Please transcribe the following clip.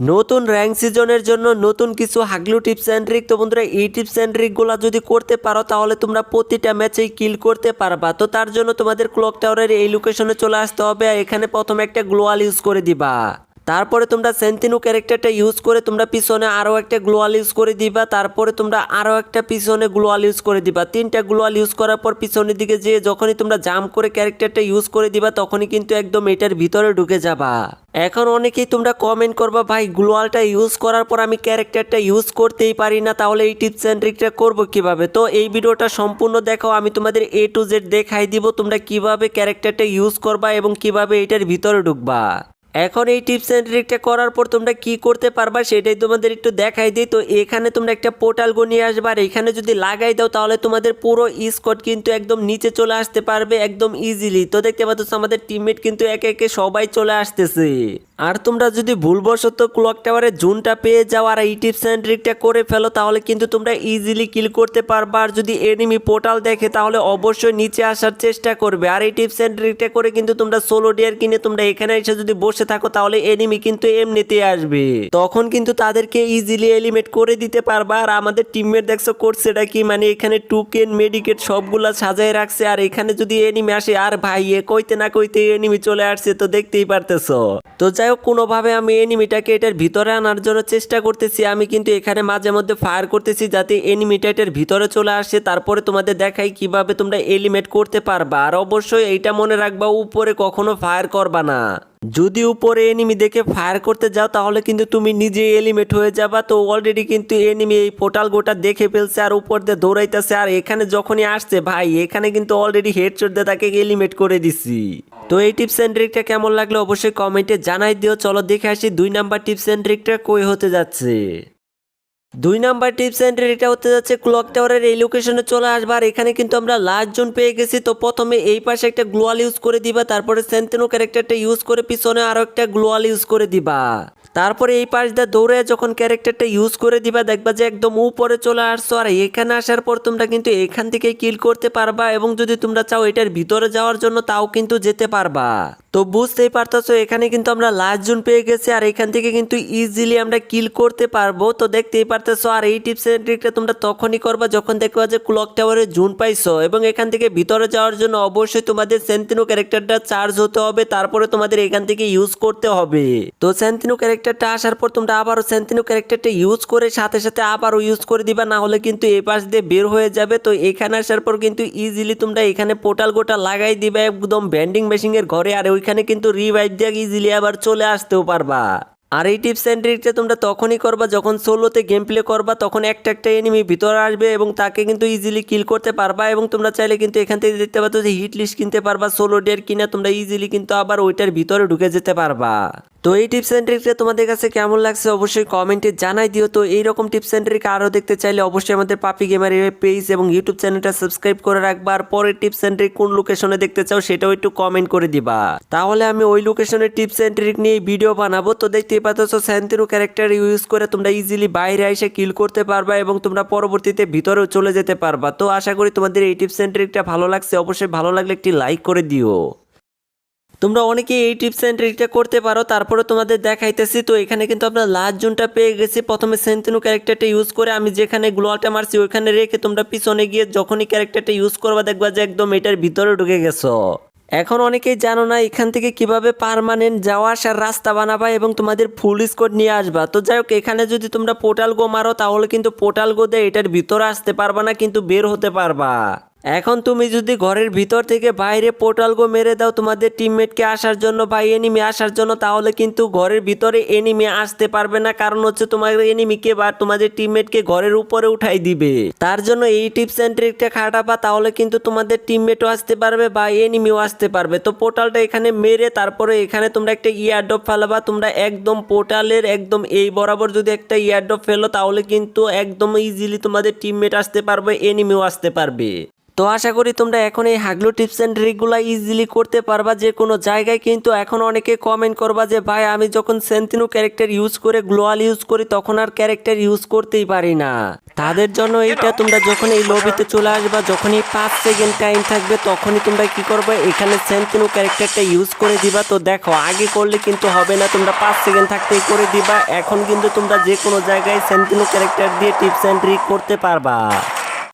নতুন র্যাঙ্ক সিজনের জন্য নতুন কিছু হাগলু টিপস অ্যান্ড ট্রিক তো বন্ধুরা, এই টিপস অ্যান্ড ট্রিকগুলো যদি করতে পারো, তাহলে তোমরা প্রতিটা ম্যাচেই কিল করতে পারবা। তো তার জন্য তোমাদের ক্লক টাওয়ারের এই লোকেশনে চলে আসতে হবে। এখানে প্রথমে একটা গ্লোয়াল ইউজ করে দিবা। তারপরে তোমরা সেন্তিনু ক্যারেক্টারটা ইউজ করে তোমরা পিছনে আরও একটা গ্লোয়াল ইউজ করে দিবা, তারপরে তোমরা আরও একটা পিছনে গ্লোয়াল ইউজ করে দিবা। তিনটা গ্লোয়াল ইউজ করার পর পিছনের দিকে যেয়ে যখনই তোমরা জাম্প করে ক্যারেক্টারটা ইউজ করে দিবা, তখনই কিন্তু একদম এটার ভিতরে ঢুকে যাবা। এখন অনেকেই তোমরা কমেন্ট করবা, ভাই গ্লোয়ালটা ইউজ করার পর আমি ক্যারেক্টারটা ইউজ করতেই পারি না, তাহলে এই টিপস অ্যান্ড ট্রিকটা করব কীভাবে? তো এই ভিডিওটা সম্পূর্ণ দেখাও, আমি তোমাদের এ টু জেড দেখাই দিব তোমরা কীভাবে ক্যারেক্টারটা ইউজ করবা এবং কীভাবে এটার ভিতরে ঢুকবা। এখন এই টিপস অ্যান্ড ট্রিকটা করার পর তোমরা কি করতে পারবা সেটাই তোমাদের একটু দেখাই দিই। তো এখানে তোমরা একটা পোর্টাল গনিয়ে আসবে আর এখানে যদি লাগাই দাও তাহলে তোমাদের পুরো স্কোয়াড কিন্তু একদম নিচে চলে আসতে পারবে একদম ইজিলি তো দেখতে পাচ্ছ আমাদের টিমমেট কিন্তু একে একে সবাই চলে আসতেছে। আর তোমরা যদি ভুলবশত ক্লক টাওয়ারে জুনটা পেয়ে যাও আর এই টিপস অ্যান্ড ট্রিকটা করে ফেলো, তাহলে কিন্তু তোমরা ইজিলি কিল করতে পারবা। আর যদি এনিমি পোর্টাল দেখে, তাহলে অবশ্যই নিচে আসার চেষ্টা করবে। আর এই টিপস অ্যান্ড ট্রিকটা করে কিন্তু তোমরা সোলো ডিয়ার কিনে তোমরা এখানে এসে যদি বসে থাকো, তাহলে এনিমি কিন্তু এমনিতেই আসবে। তখন কিন্তু তাদেরকে ইজিলি এলিমেট করে দিতে পারবা। আর আমাদের টিমমেট দেখছ করছে এটা কি? মানে এখানে টুকেন মেডিকেট সবগুলা সাজায় রাখছে। আর এখানে যদি এনিমি আসে, আর ভাই, এ কইতে না কইতে এনিমি চলে আসছে, তো দেখতেই পারতেছো। তো যাই হোক, কোনোভাবে আমি এনিমিটাকে এটার ভিতরে আনার জন্য চেষ্টা করতেছি। আমি কিন্তু এখানে মাঝে মধ্যে ফায়ার করতেছি যাতে এনিমিটা এটার ভিতরে চলে আসে। তারপরে তোমাদের দেখাই কীভাবে তোমরা এলিমেট করতে পারবা। আর অবশ্যই এইটা মনে রাখবা, উপরে কখনো ফায়ার করবা না। যদি উপরে এনিমি দেখে ফায়ার করতে যাও, তাহলে কিন্তু তুমি নিজে এলিমেট হয়ে যাবা। তো অলরেডি কিন্তু এনিমি এই পোর্টাল গোটা দেখে ফেলছে আর উপর দিয়ে দৌড়াইতেছে। আর এখানে যখনই আসছে, ভাই, এখানে কিন্তু অলরেডি হেডশট দিয়ে তাকে এলিমেট করে দিছি। তো এই টিপস অ্যান্ড ট্রিকটা কেমন লাগল অবশ্যই কমেন্টে জানাই দিও। চলো দেখে আসি দুই নাম্বার টিপস অ্যান্ড ট্রিকটা কই হতে যাচ্ছে। দুই নাম্বার টিপস অ্যান্ড এটা হতে যাচ্ছে ক্লক টাওয়ারের এই লোকেশনে চলে আসবে। আর এখানে কিন্তু আমরা লাস্ট জোন পেয়ে গেছি। তো প্রথমে এই পাশে একটা গ্লোয়াল ইউজ করে দিবা। তারপরে সেন্টেনো ক্যারেক্টারটা ইউজ করে পিছনে আরও একটা গ্লোয়াল ইউজ করে দিবা। তারপরে এই পাশ দিয়ে দৌড়ে যখন ক্যারেক্টারটা ইউজ করে দিবা, দেখবা যে একদম উপরে চলে আসছো। আর এখানে আসার পর তোমরা কিন্তু এখান থেকে কিল করতে পারবা। এবং যদি তোমরা চাও এটার ভিতরে যাওয়ার জন্য, তাও কিন্তু যেতে পারবা। তো বুঝতেই পারতেছো, এখানে কিন্তু আমরা লাস্ট জুন পেয়ে গেছি আর এখান থেকে কিন্তু ইজিলি আমরা কিল করতে পারব। তো দেখতেই পারতেছো, আর এই টিপস এন্ড ট্রিকটা তোমরা তখনই করবা যখন দেখবা যে ক্লক টাওয়ারে জুন পাইছো এবং এখান থেকে ভিতরে যাওয়ার জন্য অবশ্যই তোমাদের সেন্তিনো ক্যারেক্টারটা চার্জ হতে হবে, তারপরে তোমাদের এখান থেকে ইউজ করতে হবে। তো সেন্তিনো ক্যারেক্টারটা আসার পর তোমরা আবারও সেন্তিনো ক্যারেক্টারটা ইউজ করে সাথে সাথে আবারও ইউজ করে দিবা, না হলে কিন্তু এই পাশ দিয়ে বের হয়ে যাবে। তো এখানে আসার পর কিন্তু ইজিলি তোমরা এখানে পোর্টাল গোটা লাগাই দিবে, একদম ব্যান্ডিং মেশিনের ঘরে, আর ওইখানে কিন্তু রিভাইভ দিয়ে ইজিলি আবার চলে আসতেও পারবা। আর এই টিপস অ্যান্ড ট্রিকটা তোমরা তখনই করবা যখন সোলোতে গেম প্লে করবা, তখন একটা একটা এনিমি ভিতরে আসবে এবং তাকে কিন্তু ইজিলি কিল করতে পারবা এবং তোমরা চাইলে কিন্তু এখান থেকে দেখতে পাচ্ছ যে হিট লিস্ট কিনতে পারবা সোলো ডের কিনা, তোমরা ইজিলি কিন্তু আবার ওইটার ভিতরে ঢুকে যেতে পারবা। তো এই টিপস অ্যান্ড ট্রিকটা তোমাদের কাছে কেমন লাগছে অবশ্যই কমেন্টে জানাই দিও। তো এইরকম টিপস অ্যান্ড ট্রিক আরও দেখতে চাইলে অবশ্যই আমাদের পাপি গেমার পেজ এবং ইউটিউব চ্যানেলটা সাবস্ক্রাইব করে রাখবা। আর পরের টিপস অ্যান্ড ট্রিক কোন লোকেশনে দেখতে চাও সেটাও একটু কমেন্ট করে দিবা। তাহলে আমি ওই লোকেশনের টিপস অ্যান্ড ট্রিক নিয়ে ভিডিও বানাবো। তো দেখতেই পাচ্ছ স্যান্তিনো ক্যারেক্টার ইউজ করে তোমরা ইজিলি বাইরে এসে কিল করতে পারবা এবং তোমরা পরবর্তীতে ভিতরেও চলে যেতে পারবা। তো আশা করি তোমাদের এই টিপস অ্যান্ড ট্রিকটা ভালো লাগছে। অবশ্যই ভালো লাগলে একটি লাইক করে দিও। তোমরা অনেকেই এই টিপস অ্যান্ড ট্রিকটা করতে পারো তারপরে তোমাদের দেখাইতেছি। তো এখানে কিন্তু আমরা লাস্ট জোনটা পেয়ে গেছি। প্রথমে সেন্তিনু ক্যারেক্টারটা ইউজ করে আমি যেখানে গ্লোয়ালটা মারছি, ওইখানে রেখে তোমরা পিছনে গিয়ে যখনই ক্যারেক্টারটা ইউজ করবা, দেখবা যে একদম এটার ভিতরে ঢুকে গেছো। এখন অনেকেই জানো না এখান থেকে কীভাবে পারমানেন্ট যাওয়া আসার রাস্তা বানাবা এবং তোমাদের ফুল স্কোর নিয়ে আসবা। তো যাই হোক, এখানে যদি তোমরা পোর্টাল গো মারো, তাহলে কিন্তু পোর্টাল গো দিয়ে এটার ভিতরে আসতে পারবা না, কিন্তু বের হতে পারবা। এখন তুমি যদি ঘরের ভিতর থেকে বাইরে পোর্টাল গো মেরে দাও তোমাদের টিমমেটকে আসার জন্য বা এনিমি আসার জন্য, তাহলে কিন্তু ঘরের ভিতরে এনিমি আসতে পারবে না। কারণ হচ্ছে তোমার এনিমিকে বা তোমাদের টিমমেটকে ঘরের উপরে উঠাই দিবে। তার জন্য এই টিপস অ্যান্ড ট্রিকটা খাটাবা তাহলে কিন্তু তোমাদের টিমমেটও আসতে পারবে বা এনিমিও আসতে পারবে। তো পোর্টালটা এখানে মেরে তারপরে এখানে তোমরা একটা ইয়ারড্রপ ফেলাবা। তোমরা একদম পোর্টালের একদম এই বরাবর যদি একটা ইয়ারড্রপ ফেলো, তাহলে কিন্তু একদম ইজিলি তোমাদের টিমমেট আসতে পারবে এনিমিও আসতে পারবে। তো আশা করি তোমরা এখন এই হাগলু টিপস অ্যান্ড ট্রিকগুলো ইজিলি করতে পারবা যে কোনো জায়গায় কিন্তু এখন অনেকে কমেন্ট করবা যে ভাই আমি যখন সেন্তিনো ক্যারেক্টার ইউজ করে গ্লোয়াল ইউজ করি তখন আর ক্যারেক্টার ইউজ করতেই পারি না। তাদের জন্য এইটা তোমরা যখন এই লবিতে চলে আসবা যখন এই পাঁচ সেকেন্ড টাইম থাকবে তখনই তোমরা কি করবে এখানে সেন্তিনো ক্যারেক্টারটা ইউজ করে দিবা। তো দেখো আগে করলে কিন্তু হবে না তোমরা পাঁচ সেকেন্ড থাকতেই করে দিবা। এখন কিন্তু তোমরা যে কোনো জায়গায় সেন্তিনো ক্যারেক্টার দিয়ে টিপস অ্যান্ড ট্রিক করতে পারবা।